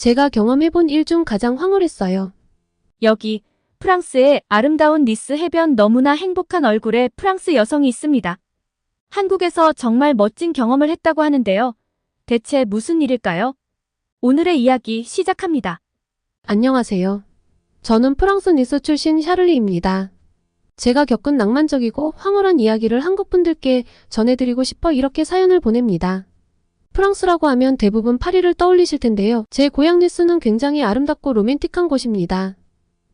제가 경험해본 일 중 가장 황홀했어요. 여기 프랑스의 아름다운 니스 해변 너무나 행복한 얼굴의 프랑스 여성이 있습니다. 한국에서 정말 멋진 경험을 했다고 하는데요. 대체 무슨 일일까요? 오늘의 이야기 시작합니다. 안녕하세요. 저는 프랑스 니스 출신 샤를리입니다. 제가 겪은 낭만적이고 황홀한 이야기를 한국 분들께 전해드리고 싶어 이렇게 사연을 보냅니다. 프랑스라고 하면 대부분 파리를 떠올리실 텐데요. 제 고향 니스는 굉장히 아름답고 로맨틱한 곳입니다.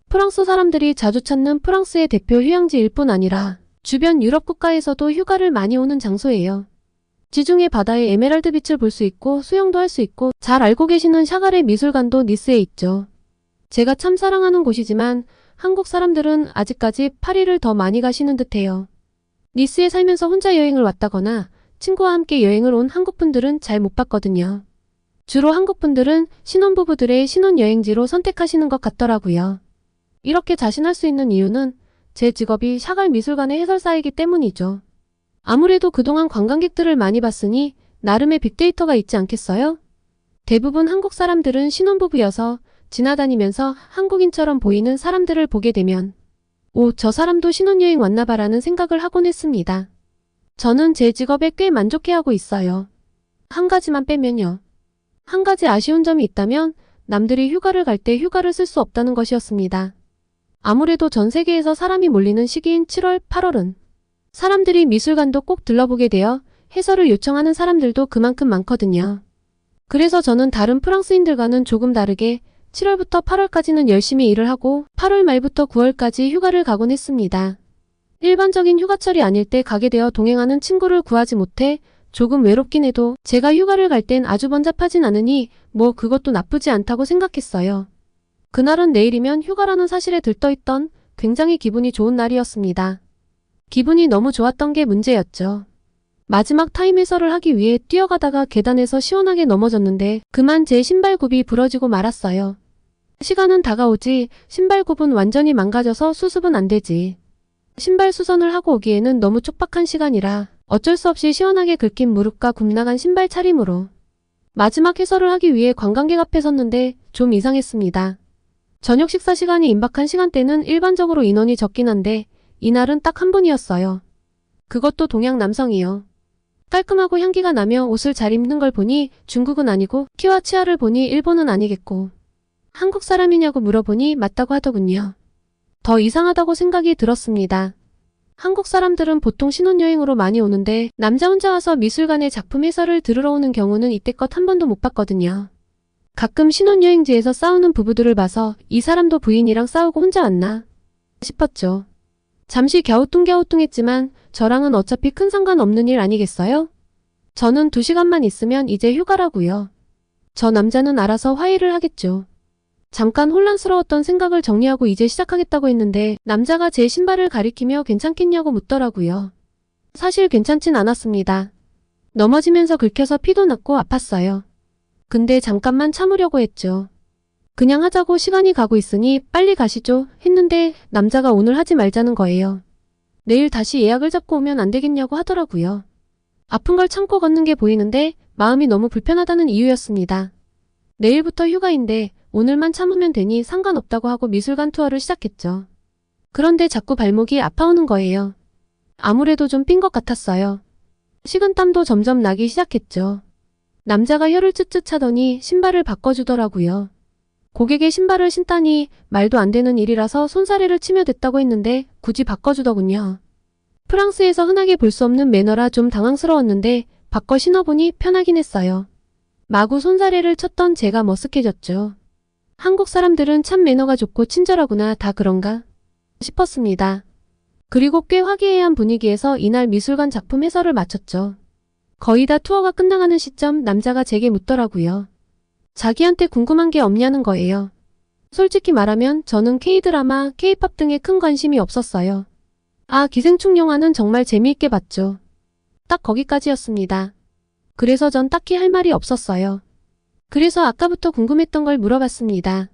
프랑스 사람들이 자주 찾는 프랑스의 대표 휴양지일 뿐 아니라 주변 유럽 국가에서도 휴가를 많이 오는 장소예요. 지중해 바다의 에메랄드 빛을 볼 수 있고 수영도 할 수 있고 잘 알고 계시는 샤갈의 미술관도 니스에 있죠. 제가 참 사랑하는 곳이지만 한국 사람들은 아직까지 파리를 더 많이 가시는 듯해요. 니스에 살면서 혼자 여행을 왔다거나 친구와 함께 여행을 온 한국 분들은 잘 못 봤거든요. 주로 한국 분들은 신혼부부들의 신혼여행지로 선택하시는 것 같더라고요. 이렇게 자신할 수 있는 이유는 제 직업이 샤갈 미술관의 해설사이기 때문이죠. 아무래도 그동안 관광객들을 많이 봤으니 나름의 빅데이터가 있지 않겠어요? 대부분 한국 사람들은 신혼부부여서 지나다니면서 한국인처럼 보이는 사람들을 보게 되면 오, 저 사람도 신혼여행 왔나봐라는 생각을 하곤 했습니다. 저는 제 직업에 꽤 만족해하고 있어요. 한 가지만 빼면요. 한 가지 아쉬운 점이 있다면 남들이 휴가를 갈 때 휴가를 쓸 수 없다는 것이었습니다. 아무래도 전 세계에서 사람이 몰리는 시기인 7월, 8월은 사람들이 미술관도 꼭 들러보게 되어 해설을 요청하는 사람들도 그만큼 많거든요. 그래서 저는 다른 프랑스인들과는 조금 다르게 7월부터 8월까지는 열심히 일을 하고 8월 말부터 9월까지 휴가를 가곤 했습니다. 일반적인 휴가철이 아닐 때 가게 되어 동행하는 친구를 구하지 못해 조금 외롭긴 해도 제가 휴가를 갈 땐 아주 번잡하진 않으니 뭐 그것도 나쁘지 않다고 생각했어요. 그날은 내일이면 휴가라는 사실에 들떠있던 굉장히 기분이 좋은 날이었습니다. 기분이 너무 좋았던 게 문제였죠. 마지막 타임 해설을 하기 위해 뛰어가다가 계단에서 시원하게 넘어졌는데 그만 제 신발굽이 부러지고 말았어요. 시간은 다가오지 신발굽은 완전히 망가져서 수습은 안 되지. 신발 수선을 하고 오기에는 너무 촉박한 시간이라 어쩔 수 없이 시원하게 긁힌 무릎과 굽나간 신발 차림으로 마지막 해설을 하기 위해 관광객 앞에 섰는데 좀 이상했습니다. 저녁 식사 시간이 임박한 시간대는 일반적으로 인원이 적긴 한데 이날은 딱 한 분이었어요. 그것도 동양 남성이요. 깔끔하고 향기가 나며 옷을 잘 입는 걸 보니 중국은 아니고 키와 치아를 보니 일본은 아니겠고 한국 사람이냐고 물어보니 맞다고 하더군요. 더 이상하다고 생각이 들었습니다. 한국 사람들은 보통 신혼여행으로 많이 오는데 남자 혼자 와서 미술관의 작품 해설을 들으러 오는 경우는 이때껏 한 번도 못 봤거든요. 가끔 신혼여행지에서 싸우는 부부들을 봐서 이 사람도 부인이랑 싸우고 혼자 왔나 싶었죠. 잠시 갸우뚱갸우뚱했지만 저랑은 어차피 큰 상관없는 일 아니겠어요? 저는 두 시간만 있으면 이제 휴가라고요. 저 남자는 알아서 화해를 하겠죠. 잠깐 혼란스러웠던 생각을 정리하고 이제 시작하겠다고 했는데 남자가 제 신발을 가리키며 괜찮겠냐고 묻더라고요. 사실 괜찮진 않았습니다. 넘어지면서 긁혀서 피도 났고 아팠어요. 근데 잠깐만 참으려고 했죠. 그냥 하자고 시간이 가고 있으니 빨리 가시죠 했는데 남자가 오늘 하지 말자는 거예요. 내일 다시 예약을 잡고 오면 안 되겠냐고 하더라고요. 아픈 걸 참고 걷는 게 보이는데 마음이 너무 불편하다는 이유였습니다. 내일부터 휴가인데 오늘만 참으면 되니 상관없다고 하고 미술관 투어를 시작했죠. 그런데 자꾸 발목이 아파오는 거예요. 아무래도 좀 삔 것 같았어요. 식은땀도 점점 나기 시작했죠. 남자가 혀를 쯧쯧 차더니 신발을 바꿔주더라고요. 고객의 신발을 신다니 말도 안 되는 일이라서 손사래를 치며 됐다고 했는데 굳이 바꿔주더군요. 프랑스에서 흔하게 볼 수 없는 매너라 좀 당황스러웠는데 바꿔 신어보니 편하긴 했어요. 마구 손사래를 쳤던 제가 머쓱해졌죠. 한국 사람들은 참 매너가 좋고 친절하구나 다 그런가 싶었습니다. 그리고 꽤 화기애애한 분위기에서 이날 미술관 작품 해설을 마쳤죠. 거의 다 투어가 끝나가는 시점 남자가 제게 묻더라고요. 자기한테 궁금한 게 없냐는 거예요. 솔직히 말하면 저는 K-드라마, K-팝 등에 큰 관심이 없었어요. 아, 기생충 영화는 정말 재미있게 봤죠. 딱 거기까지였습니다. 그래서 전 딱히 할 말이 없었어요. 그래서 아까부터 궁금했던 걸 물어봤습니다.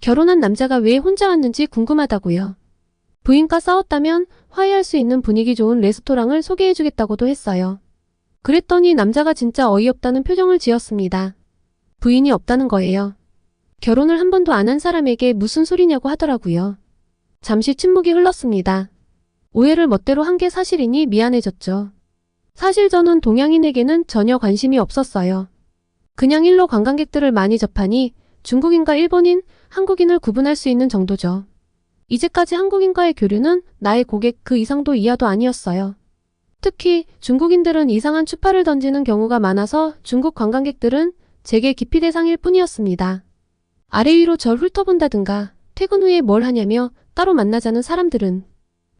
결혼한 남자가 왜 혼자 왔는지 궁금하다고요. 부인과 싸웠다면 화해할 수 있는 분위기 좋은 레스토랑을 소개해주겠다고도 했어요. 그랬더니 남자가 진짜 어이없다는 표정을 지었습니다. 부인이 없다는 거예요. 결혼을 한 번도 안 한 사람에게 무슨 소리냐고 하더라고요. 잠시 침묵이 흘렀습니다. 오해를 멋대로 한 게 사실이니 미안해졌죠. 사실 저는 동양인에게는 전혀 관심이 없었어요. 그냥 일로 관광객들을 많이 접하니 중국인과 일본인, 한국인을 구분할 수 있는 정도죠. 이제까지 한국인과의 교류는 나의 고객 그 이상도 이하도 아니었어요. 특히 중국인들은 이상한 추파를 던지는 경우가 많아서 중국 관광객들은 제게 기피 대상일 뿐이었습니다. 아래 위로 절 훑어본다든가 퇴근 후에 뭘 하냐며 따로 만나자는 사람들은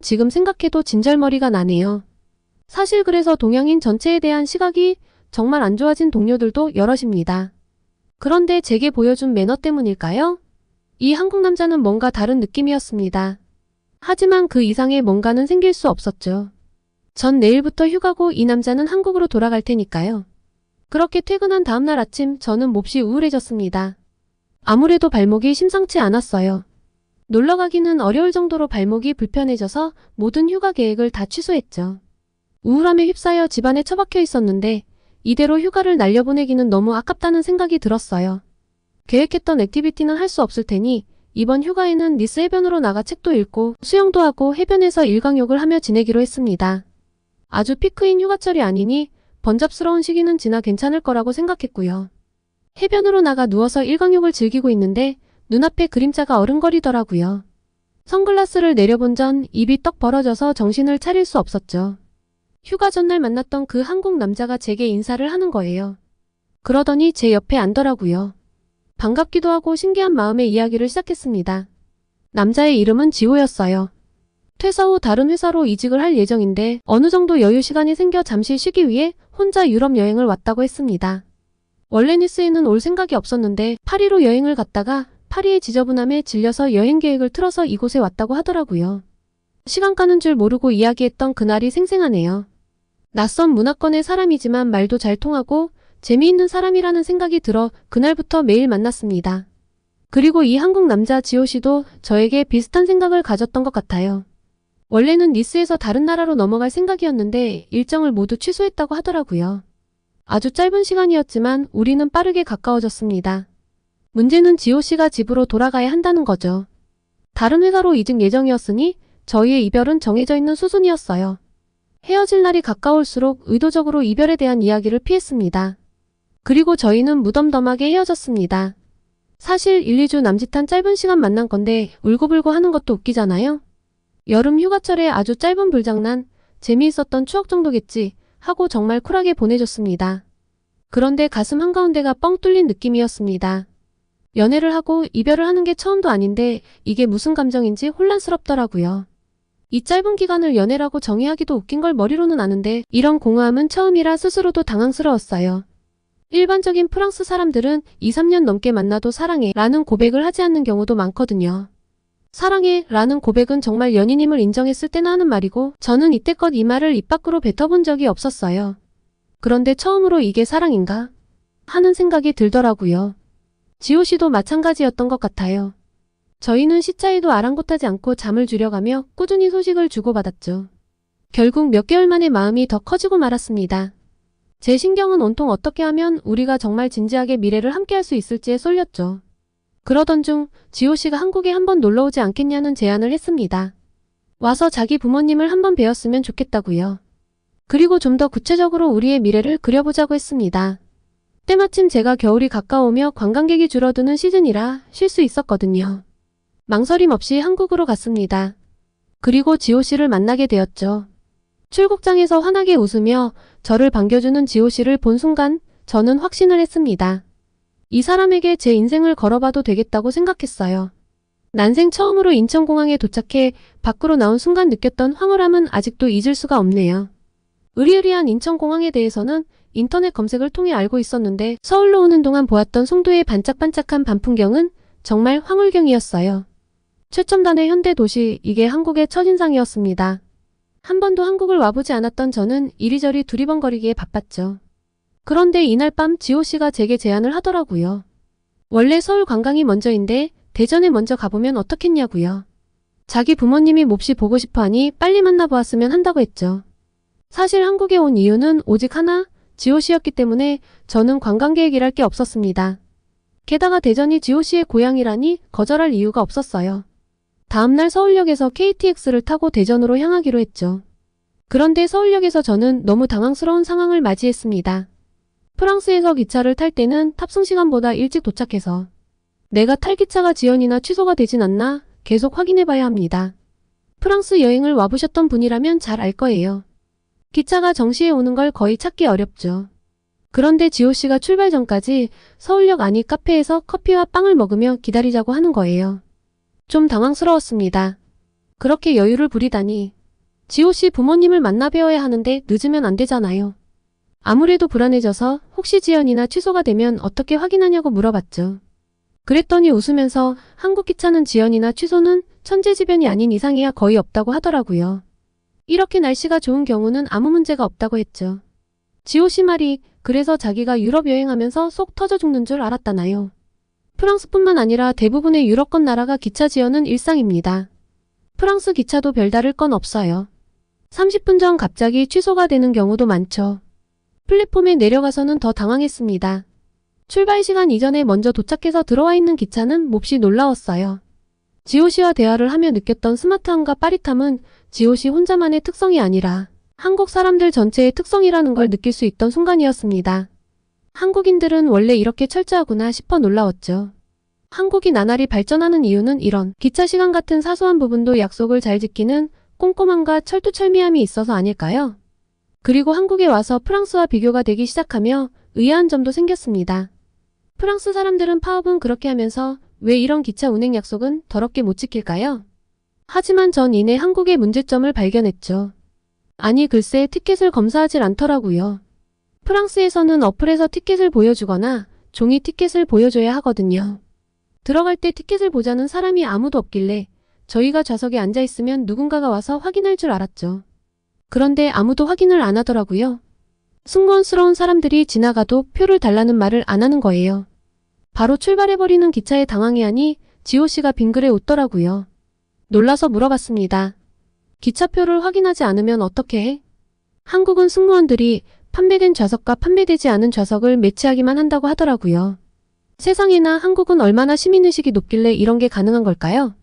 지금 생각해도 진절머리가 나네요. 사실 그래서 동양인 전체에 대한 시각이 정말 안 좋아진 동료들도 여럿입니다. 그런데 제게 보여준 매너 때문일까요? 이 한국 남자는 뭔가 다른 느낌이었습니다. 하지만 그 이상의 뭔가는 생길 수 없었죠. 전 내일부터 휴가고 이 남자는 한국으로 돌아갈 테니까요. 그렇게 퇴근한 다음날 아침 저는 몹시 우울해졌습니다. 아무래도 발목이 심상치 않았어요. 놀러 가기는 어려울 정도로 발목이 불편해져서 모든 휴가 계획을 다 취소했죠. 우울함에 휩싸여 집안에 처박혀 있었는데 이대로 휴가를 날려보내기는 너무 아깝다는 생각이 들었어요. 계획했던 액티비티는 할 수 없을 테니 이번 휴가에는 니스 해변으로 나가 책도 읽고 수영도 하고 해변에서 일광욕을 하며 지내기로 했습니다. 아주 피크인 휴가철이 아니니 번잡스러운 시기는 지나 괜찮을 거라고 생각했고요. 해변으로 나가 누워서 일광욕을 즐기고 있는데 눈앞에 그림자가 어른거리더라고요. 선글라스를 내려본 전 입이 떡 벌어져서 정신을 차릴 수 없었죠. 휴가 전날 만났던 그 한국 남자가 제게 인사를 하는 거예요. 그러더니 제 옆에 앉더라고요. 반갑기도 하고 신기한 마음의 이야기를 시작했습니다. 남자의 이름은 지호였어요. 퇴사 후 다른 회사로 이직을 할 예정인데 어느 정도 여유 시간이 생겨 잠시 쉬기 위해 혼자 유럽 여행을 왔다고 했습니다. 원래 니스에는 올 생각이 없었는데 파리로 여행을 갔다가 파리의 지저분함에 질려서 여행 계획을 틀어서 이곳에 왔다고 하더라고요. 시간 가는 줄 모르고 이야기했던 그날이 생생하네요. 낯선 문화권의 사람이지만 말도 잘 통하고 재미있는 사람이라는 생각이 들어 그날부터 매일 만났습니다. 그리고 이 한국 남자 지호 씨도 저에게 비슷한 생각을 가졌던 것 같아요. 원래는 니스에서 다른 나라로 넘어갈 생각이었는데 일정을 모두 취소했다고 하더라고요. 아주 짧은 시간이었지만 우리는 빠르게 가까워졌습니다. 문제는 지호 씨가 집으로 돌아가야 한다는 거죠. 다른 회사로 이직 예정이었으니 저희의 이별은 정해져 있는 수순이었어요. 헤어질 날이 가까울수록 의도적으로 이별에 대한 이야기를 피했습니다. 그리고 저희는 무덤덤하게 헤어졌습니다. 사실 1, 2주 남짓한 짧은 시간 만난 건데 울고불고 하는 것도 웃기잖아요? 여름 휴가철에 아주 짧은 불장난, 재미있었던 추억 정도겠지 하고 정말 쿨하게 보내줬습니다. 그런데 가슴 한가운데가 뻥 뚫린 느낌이었습니다. 연애를 하고 이별을 하는 게 처음도 아닌데 이게 무슨 감정인지 혼란스럽더라고요. 이 짧은 기간을 연애라고 정의하기도 웃긴 걸 머리로는 아는데 이런 공허함은 처음이라 스스로도 당황스러웠어요. 일반적인 프랑스 사람들은 2, 3년 넘게 만나도 사랑해 라는 고백을 하지 않는 경우도 많거든요. 사랑해 라는 고백은 정말 연인임을 인정했을 때나 하는 말이고 저는 이때껏 이 말을 입 밖으로 뱉어본 적이 없었어요. 그런데 처음으로 이게 사랑인가? 하는 생각이 들더라고요. 지호 씨도 마찬가지였던 것 같아요. 저희는 시차에도 아랑곳하지 않고 잠을 줄여가며 꾸준히 소식을 주고받았죠. 결국 몇 개월 만에 마음이 더 커지고 말았습니다. 제 신경은 온통 어떻게 하면 우리가 정말 진지하게 미래를 함께할 수 있을지에 쏠렸죠. 그러던 중 지호 씨가 한국에 한번 놀러 오지 않겠냐는 제안을 했습니다. 와서 자기 부모님을 한번 뵈었으면 좋겠다고요. 그리고 좀 더 구체적으로 우리의 미래를 그려보자고 했습니다. 때마침 제가 겨울이 가까우며 관광객이 줄어드는 시즌이라 쉴 수 있었거든요. 망설임 없이 한국으로 갔습니다. 그리고 지호 씨를 만나게 되었죠. 출국장에서 환하게 웃으며 저를 반겨주는 지호 씨를 본 순간 저는 확신을 했습니다. 이 사람에게 제 인생을 걸어봐도 되겠다고 생각했어요. 난생 처음으로 인천공항에 도착해 밖으로 나온 순간 느꼈던 황홀함은 아직도 잊을 수가 없네요. 으리으리한 인천공항에 대해서는 인터넷 검색을 통해 알고 있었는데 서울로 오는 동안 보았던 송도의 반짝반짝한 밤풍경은 정말 황홀경이었어요. 최첨단의 현대 도시, 이게 한국의 첫인상이었습니다. 한 번도 한국을 와보지 않았던 저는 이리저리 두리번거리기에 바빴죠. 그런데 이날 밤 지호 씨가 제게 제안을 하더라고요. 원래 서울 관광이 먼저인데 대전에 먼저 가보면 어떻겠냐고요. 자기 부모님이 몹시 보고 싶어 하니 빨리 만나보았으면 한다고 했죠. 사실 한국에 온 이유는 오직 하나, 지호 씨였기 때문에 저는 관광 계획이랄 게 없었습니다. 게다가 대전이 지호 씨의 고향이라니 거절할 이유가 없었어요. 다음날 서울역에서 KTX를 타고 대전으로 향하기로 했죠. 그런데 서울역에서 저는 너무 당황스러운 상황을 맞이했습니다. 프랑스에서 기차를 탈 때는 탑승 시간보다 일찍 도착해서 내가 탈 기차가 지연이나 취소가 되진 않나 계속 확인해 봐야 합니다. 프랑스 여행을 와보셨던 분이라면 잘 알 거예요. 기차가 정시에 오는 걸 거의 찾기 어렵죠. 그런데 지호 씨가 출발 전까지 서울역 안이 카페에서 커피와 빵을 먹으며 기다리자고 하는 거예요. 좀 당황스러웠습니다. 그렇게 여유를 부리다니. 지호 씨 부모님을 만나 뵈어야 하는데 늦으면 안 되잖아요. 아무래도 불안해져서 혹시 지연이나 취소가 되면 어떻게 확인하냐고 물어봤죠. 그랬더니 웃으면서 한국 기차는 지연이나 취소는 천재지변이 아닌 이상이야 거의 없다고 하더라고요. 이렇게 날씨가 좋은 경우는 아무 문제가 없다고 했죠. 지호 씨 말이 그래서 자기가 유럽 여행하면서 속 터져 죽는 줄 알았다나요. 프랑스뿐만 아니라 대부분의 유럽권 나라가 기차 지연은 일상입니다. 프랑스 기차도 별다를 건 없어요. 30분 전 갑자기 취소가 되는 경우도 많죠. 플랫폼에 내려가서는 더 당황했습니다. 출발 시간 이전에 먼저 도착해서 들어와 있는 기차는 몹시 놀라웠어요. 지호 씨와 대화를 하며 느꼈던 스마트함과 빠릿함은 지호 씨 혼자만의 특성이 아니라 한국 사람들 전체의 특성이라는 걸 느낄 수 있던 순간이었습니다. 한국인들은 원래 이렇게 철저하구나 싶어 놀라웠죠. 한국이 나날이 발전하는 이유는 이런 기차 시간 같은 사소한 부분도 약속을 잘 지키는 꼼꼼함과 철두철미함이 있어서 아닐까요? 그리고 한국에 와서 프랑스와 비교가 되기 시작하며 의아한 점도 생겼습니다. 프랑스 사람들은 파업은 그렇게 하면서 왜 이런 기차 운행 약속은 더럽게 못 지킬까요? 하지만 전 이내 한국의 문제점을 발견했죠. 아니 글쎄 티켓을 검사하질 않더라고요. 프랑스에서는 어플에서 티켓을 보여주거나 종이 티켓을 보여줘야 하거든요. 들어갈 때 티켓을 보자는 사람이 아무도 없길래 저희가 좌석에 앉아 있으면 누군가가 와서 확인할 줄 알았죠. 그런데 아무도 확인을 안 하더라고요. 승무원스러운 사람들이 지나가도 표를 달라는 말을 안 하는 거예요. 바로 출발해버리는 기차에 당황해하니 지호 씨가 빙그레 웃더라고요. 놀라서 물어봤습니다. 기차표를 확인하지 않으면 어떻게 해? 한국은 승무원들이 판매된 좌석과 판매되지 않은 좌석을 매치하기만 한다고 하더라고요. 세상에나 한국은 얼마나 시민의식이 높길래 이런 게 가능한 걸까요?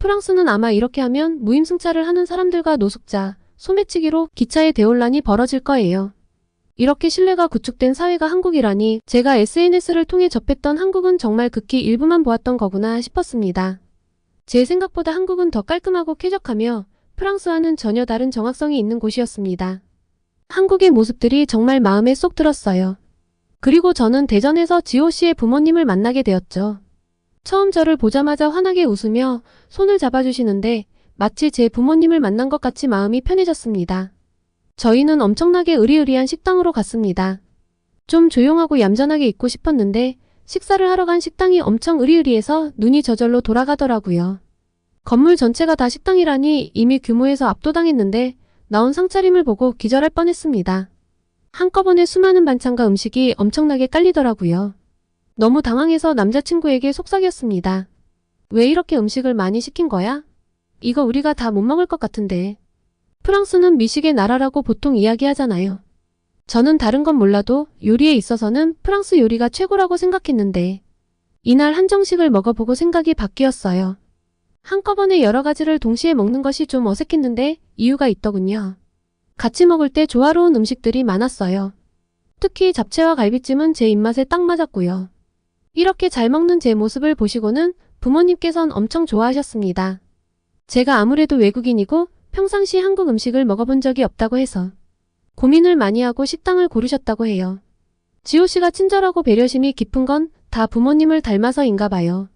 프랑스는 아마 이렇게 하면 무임승차를 하는 사람들과 노숙자, 소매치기로 기차의 대혼란이 벌어질 거예요. 이렇게 신뢰가 구축된 사회가 한국이라니 제가 SNS를 통해 접했던 한국은 정말 극히 일부만 보았던 거구나 싶었습니다. 제 생각보다 한국은 더 깔끔하고 쾌적하며 프랑스와는 전혀 다른 정확성이 있는 곳이었습니다. 한국의 모습들이 정말 마음에 쏙 들었어요. 그리고 저는 대전에서 지호 씨의 부모님을 만나게 되었죠. 처음 저를 보자마자 환하게 웃으며 손을 잡아주시는데 마치 제 부모님을 만난 것 같이 마음이 편해졌습니다. 저희는 엄청나게 의리의리한 식당으로 갔습니다. 좀 조용하고 얌전하게 있고 싶었는데 식사를 하러 간 식당이 엄청 의리의리해서 눈이 저절로 돌아가더라고요. 건물 전체가 다 식당이라니 이미 규모에서 압도당했는데 나온 상차림을 보고 기절할 뻔했습니다. 한꺼번에 수많은 반찬과 음식이 엄청나게 깔리더라고요. 너무 당황해서 남자친구에게 속삭였습니다. 왜 이렇게 음식을 많이 시킨 거야? 이거 우리가 다 못 먹을 것 같은데. 프랑스는 미식의 나라라고 보통 이야기하잖아요. 저는 다른 건 몰라도 요리에 있어서는 프랑스 요리가 최고라고 생각했는데 이날 한정식을 먹어보고 생각이 바뀌었어요. 한꺼번에 여러 가지를 동시에 먹는 것이 좀 어색했는데 이유가 있더군요. 같이 먹을 때 조화로운 음식들이 많았어요. 특히 잡채와 갈비찜은 제 입맛에 딱 맞았고요. 이렇게 잘 먹는 제 모습을 보시고는 부모님께선 엄청 좋아하셨습니다. 제가 아무래도 외국인이고 평상시 한국 음식을 먹어본 적이 없다고 해서 고민을 많이 하고 식당을 고르셨다고 해요. 지호 씨가 친절하고 배려심이 깊은 건 다 부모님을 닮아서인가 봐요.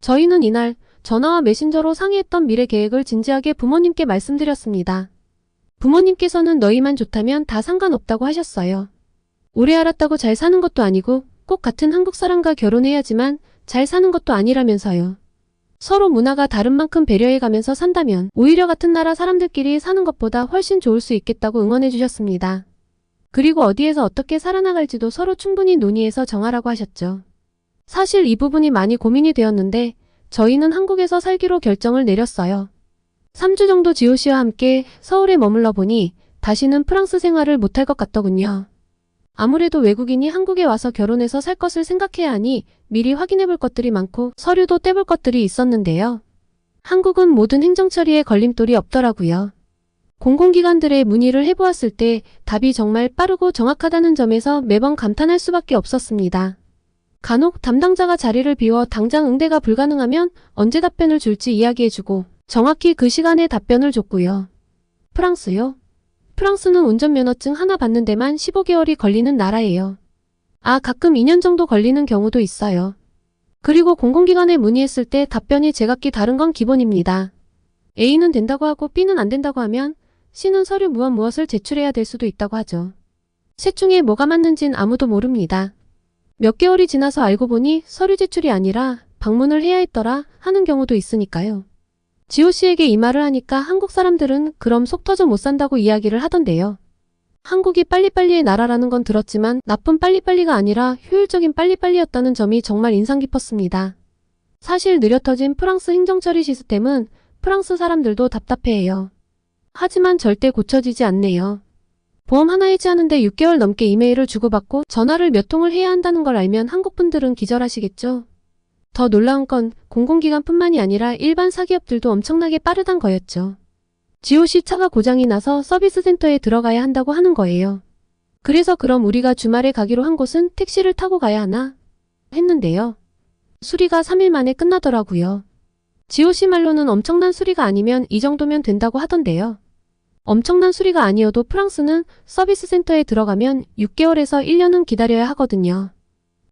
저희는 이날 전화와 메신저로 상의했던 미래 계획을 진지하게 부모님께 말씀드렸습니다. 부모님께서는 너희만 좋다면 다 상관없다고 하셨어요. 오래 알았다고 잘 사는 것도 아니고 꼭 같은 한국 사람과 결혼해야지만 잘 사는 것도 아니라면서요. 서로 문화가 다른 만큼 배려해가면서 산다면 오히려 같은 나라 사람들끼리 사는 것보다 훨씬 좋을 수 있겠다고 응원해 주셨습니다. 그리고 어디에서 어떻게 살아나갈지도 서로 충분히 논의해서 정하라고 하셨죠. 사실 이 부분이 많이 고민이 되었는데 저희는 한국에서 살기로 결정을 내렸어요. 3주 정도 지호 씨와 함께 서울에 머물러 보니 다시는 프랑스 생활을 못할 것 같더군요. 아무래도 외국인이 한국에 와서 결혼해서 살 것을 생각해야 하니 미리 확인해 볼 것들이 많고 서류도 떼볼 것들이 있었는데요. 한국은 모든 행정 처리에 걸림돌이 없더라고요. 공공기관들의 문의를 해보았을 때 답이 정말 빠르고 정확하다는 점에서 매번 감탄할 수밖에 없었습니다. 간혹 담당자가 자리를 비워 당장 응대가 불가능하면 언제 답변을 줄지 이야기해주고 정확히 그 시간에 답변을 줬고요. 프랑스요? 프랑스는 운전면허증 하나 받는 데만 15개월이 걸리는 나라예요. 아, 가끔 2년 정도 걸리는 경우도 있어요. 그리고 공공기관에 문의했을 때 답변이 제각기 다른 건 기본입니다. A는 된다고 하고 B는 안 된다고 하면 C는 서류 무엇 무엇을 제출해야 될 수도 있다고 하죠. 셋 중에 뭐가 맞는진 아무도 모릅니다. 몇 개월이 지나서 알고 보니 서류 제출이 아니라 방문을 해야 했더라 하는 경우도 있으니까요. 지호 씨에게 이 말을 하니까 한국 사람들은 그럼 속 터져 못 산다고 이야기를 하던데요. 한국이 빨리빨리의 나라라는 건 들었지만 나쁜 빨리빨리가 아니라 효율적인 빨리빨리였다는 점이 정말 인상 깊었습니다. 사실 느려 터진 프랑스 행정처리 시스템은 프랑스 사람들도 답답해해요. 하지만 절대 고쳐지지 않네요. 보험 하나 해지하는데 6개월 넘게 이메일을 주고받고 전화를 몇 통을 해야 한다는 걸 알면 한국 분들은 기절하시겠죠? 더 놀라운 건 공공기관뿐만이 아니라 일반 사기업들도 엄청나게 빠르단 거였죠. GOC 차가 고장이 나서 서비스 센터에 들어가야 한다고 하는 거예요. 그래서 그럼 우리가 주말에 가기로 한 곳은 택시를 타고 가야 하나? 했는데요. 수리가 3일 만에 끝나더라고요. GOC 말로는 엄청난 수리가 아니면 이 정도면 된다고 하던데요. 엄청난 수리가 아니어도 프랑스는 서비스 센터에 들어가면 6개월에서 1년은 기다려야 하거든요.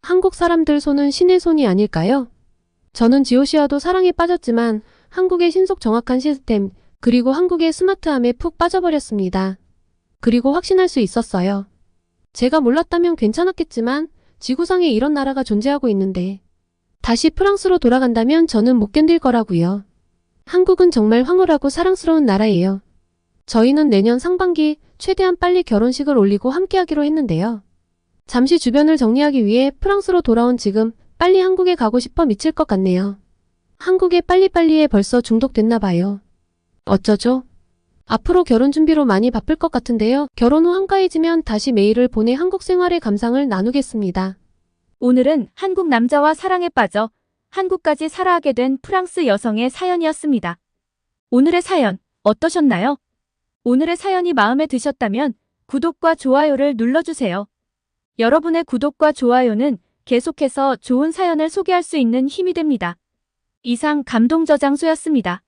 한국 사람들 손은 신의 손이 아닐까요? 저는 지오씨와도 사랑에 빠졌지만 한국의 신속 정확한 시스템, 그리고 한국의 스마트함에 푹 빠져버렸습니다. 그리고 확신할 수 있었어요. 제가 몰랐다면 괜찮았겠지만 지구상에 이런 나라가 존재하고 있는데 다시 프랑스로 돌아간다면 저는 못 견딜 거라고요. 한국은 정말 황홀하고 사랑스러운 나라예요. 저희는 내년 상반기 최대한 빨리 결혼식을 올리고 함께하기로 했는데요. 잠시 주변을 정리하기 위해 프랑스로 돌아온 지금 빨리 한국에 가고 싶어 미칠 것 같네요. 한국에 빨리빨리에 벌써 중독됐나 봐요. 어쩌죠? 앞으로 결혼 준비로 많이 바쁠 것 같은데요. 결혼 후 한가해지면 다시 메일을 보내 한국 생활의 감상을 나누겠습니다. 오늘은 한국 남자와 사랑에 빠져 한국까지 살아가게 된 프랑스 여성의 사연이었습니다. 오늘의 사연 어떠셨나요? 오늘의 사연이 마음에 드셨다면 구독과 좋아요를 눌러주세요. 여러분의 구독과 좋아요는 계속해서 좋은 사연을 소개할 수 있는 힘이 됩니다. 이상 감동 저장소였습니다.